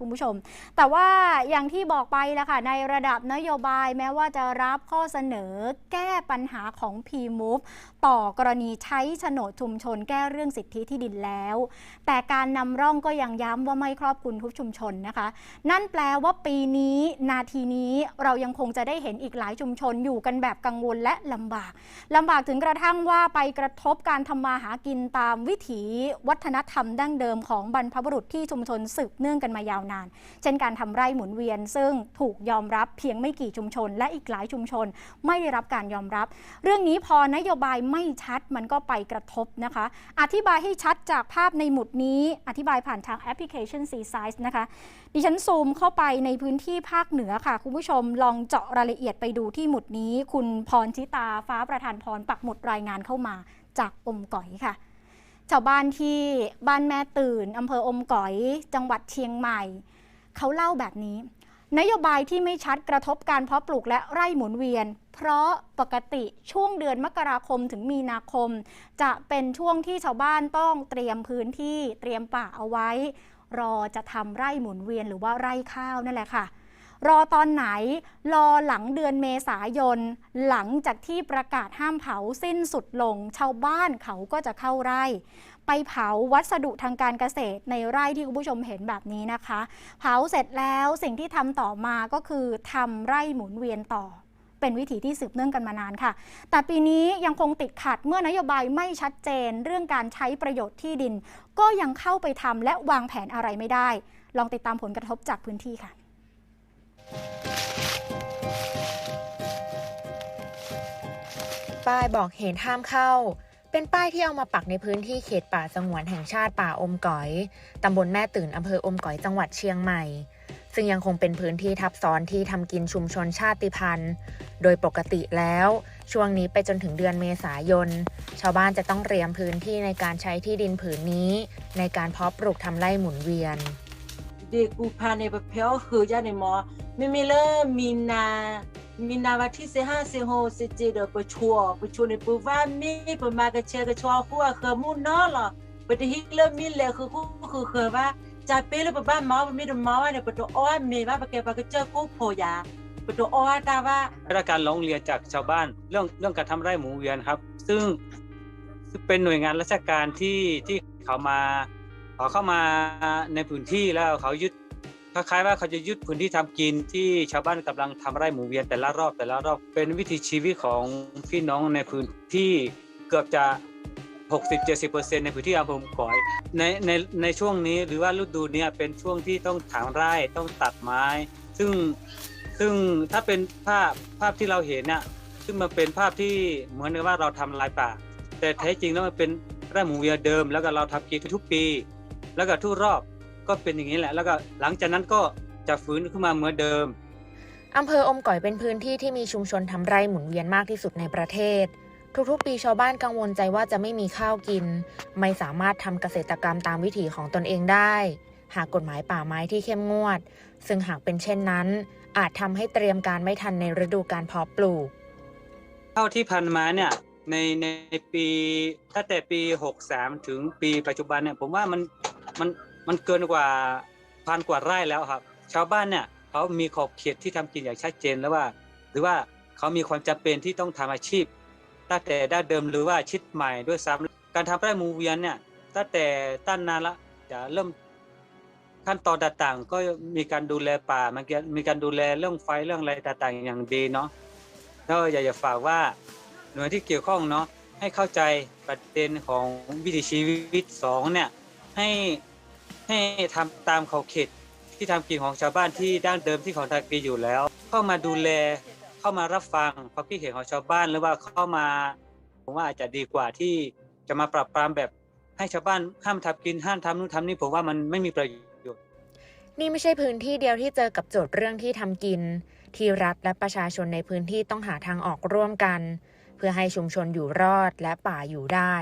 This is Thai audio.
คุณผู้ชม แต่ว่าอย่างที่บอกไปแล้วค่ะ ในระดับนโยบายแม้ว่าจะรับข้อเสนอแก้ปัญหาของ P-Move ต่อกรณีใช้โฉนดชุมชนแก้เรื่องสิทธิที่ดินแล้ว แต่การนำร่องก็ยังย้ำว่าไม่ครอบคลุมทุกชุมชนนะคะ นั่นแปลว่าปีนี้นาทีนี้เรายังคงจะได้เห็นอีกหลายชุมชนอยู่กันแบบกังวลและลำบากลำบากถึงกระทั่งว่าไปกระทบการทำมาหากินตามวิถีวัฒนธรรมดั้งเดิมของบรรพบุรุษที่ชุมชนสืบเนื่องกันมายาวนานเช่นการทำไร่หมุนเวียน ซึ่งถูกยอมรับเพียงไม่กี่ชุมชน และอีกหลายชุมชน ไม่ได้รับการยอมรับ เรื่องนี้พอนโยบายไม่ชัดมันก็ไปกระทบนะคะ อธิบายให้ชัดจากภาพในหมุดนี้อธิบายผ่านทางแอปพลิเคชัน C Size นะคะ ดิฉันซูมเข้าไปในพื้นที่ภาคเหนือค่ะ คุณผู้ชมลองเจาะรายละเอียดไปดูที่หมุดนี้ คุณพรชิตาฟ้าประธานพรปักหมุดรายงานเข้ามาจากอมก๋อยค่ะ ชาวบ้านที่บ้านแม่ตื่นอำเภออมก๋อย จังหวัดเชียงใหม่ เขาเล่าแบบนี้ นโยบายที่ไม่ชัดกระทบการเพาะปลูกและไร่หมุนเวียน เพราะปกติช่วงเดือนมกราคมถึงมีนาคม จะเป็นช่วงที่ชาวบ้านต้องเตรียมพื้นที่เตรียมป่าเอาไว้ รอจะทำไร่หมุนเวียนหรือว่าไร่ข้าวนั่นแหละค่ะ รอตอนไหน รอหลังเดือนเมษายน หลังจากที่ประกาศห้ามเผาสิ้นสุดลง ชาวบ้านเขาก็จะเข้าไร่ ไปเผาวัสดุทางการเกษตรในไร่ที่คุณผู้ชมเห็นแบบนี้นะคะ เผาเสร็จแล้วสิ่งที่ทำต่อมาก็คือทำไร่หมุนเวียนต่อเป็นวิถีที่สืบเนื่องกันมานานค่ะ แต่ปีนี้ยังคงติดขัดเมื่อนโยบายไม่ชัดเจน เรื่องการใช้ประโยชน์ที่ดิน ก็ยังเข้าไปทำและวางแผนอะไรไม่ได้ ลองติดตามผลกระทบจากพื้นที่ค่ะายบอกเหตุห้ามเข้า เป็นป้ายที่เอามาปักในพื้นที่เขตป่าสงวนแห่งชาติป่าอมก๋อย ตำบลแม่ตื่นอำเภออมก๋อยจังหวัดเชียงใหม่ ซึ่งยังคงเป็นพื้นที่ทับซ้อนที่ทำกินชุมชนชาติพันธุ์ โดยปกติแล้ว ช่วงนี้ไปจนถึงเดือนเมษายน ชาวบ้านจะต้องเตรียมพื้นที่ในการใช้ที่ดินผืนนี้ ในการเพาะปลูกทำไร่หมุนเวียนเด็กูพาในประเพลคือยาในหมอไม่ไม่เริ่มมีนา มีนาวที่สิห้าสิหกสิจีเดปชัวปชัวในปูว่ามีปมากระเชกระชัวหัวเคมุ่นนอหรอปฏิฮิเริ่มมีเลยคือคู่คือเคอว่าจะเปรปบ้านเมาปมีดเมาเนี่ยปตัวอ้อนมีว่าปแกปกระเจอกู้โพยาปตัวอ้อนตาว่าราการร้องเรียนจากชาวบ้านเรื่องเรื่องการทำไร่หมูเวียนครับ ซึ่งเป็นหน่วยงานราชการที่ที่เขามาขอเข้ามาในพื้นที่แล้วเขายึด คล้ายๆว่าเขาจะยึดพื้นที่ทำกินที่ชาวบ้านกำลังทำไร่หมุนเวียนแต่ละรอบแต่ละรอบเป็นวิถีชีวิตของพี่น้องในพื้นที่เกือบจะ60-70%ในพื้นที่อำเภอมก๋อยในในในช่วงนี้หรือว่าฤดูเนี้ยเป็นช่วงที่ต้องถางไร่ต้องตัดไม้ ซึ่งซึ่งถ้าเป็นภาพภาพที่เราเห็นน่ะซึ่งมันเป็นภาพที่เหมือนกับว่าเราทำลายป่า แต่แท้จริงแล้วมันเป็นไร่หมุนเวียเดิม แล้วก็เราทำกินทุกปี แล้วก็ทุกรอบ ก็เป็นอย่างนี้แหละ แล้วก็หลังจากนั้นก็จะฟื้นขึ้นมาเหมือนเดิมอำเภออมก๋อยเป็นพื้นที่ที่มีชุมชนทำไร่หมุนเวียนมากที่สุดในประเทศ ทุกๆ ปีชาวบ้านกังวลใจว่าจะไม่มีข้าวกิน ไม่สามารถทำเกษตรกรรมตามวิถีของตนเองได้ หากกฎหมายป่าไม้ที่เข้มงวด ซึ่งหากเป็นเช่นนั้น อาจทำให้เตรียมการไม่ทันในฤดูการเพาะปลูก เท่าที่พันมาเนี่ยในในปีตั้งแต่ปี 63 ถึงปีปัจจุบันเนี่ยผมว่ามันมัน มันเกินกว่าพันกว่าไร่แล้วครับ ชาวบ้านเนี่ยเขามีขอบเขตที่ทำกินอย่างชัดเจนแล้วว่า หรือว่าเขามีความจำเป็นที่ต้องทำอาชีพตั้งแต่ด้านเดิมหรือว่าชิดใหม่ด้วยซ้ำการทำไร่หมูเวียนเนี่ยตั้งแต่ตั้นนานละจะเริ่มขั้นตอนต่างๆ ก็มีการดูแลป่ามันมีการดูแลเรื่องไฟเรื่องอะไรต่างๆ อย่างดีเนาะก็อยากจะฝากว่าหน่วยที่เกี่ยวข้องเนาะให้เข้าใจประเด็นของวิถีชีวิตสองเนี่ยให้ ให้ทำตามขอบเขตที่ทำกินของชาวบ้านที่ดั้งเดิมที่ของทางกีอยู่แล้ว เข้ามาดูแลเข้ามารับฟังความคิดเห็นของชาวบ้านหรือว่าเข้ามาผมว่าอาจจะดีกว่าที่จะมาปรับปรามแบบให้ชาวบ้านห้ามทำกินห้ามทำนู่นทำนี่ผมว่ามันไม่มีประโยชน์นี่ไม่ใช่พื้นที่เดียวที่เจอกับโจทย์เรื่องที่ทำกิน ที่รัฐและประชาชนในพื้นที่ต้องหาทางออกร่วมกัน เพื่อให้ชุมชนอยู่รอดและป่าอยู่ได้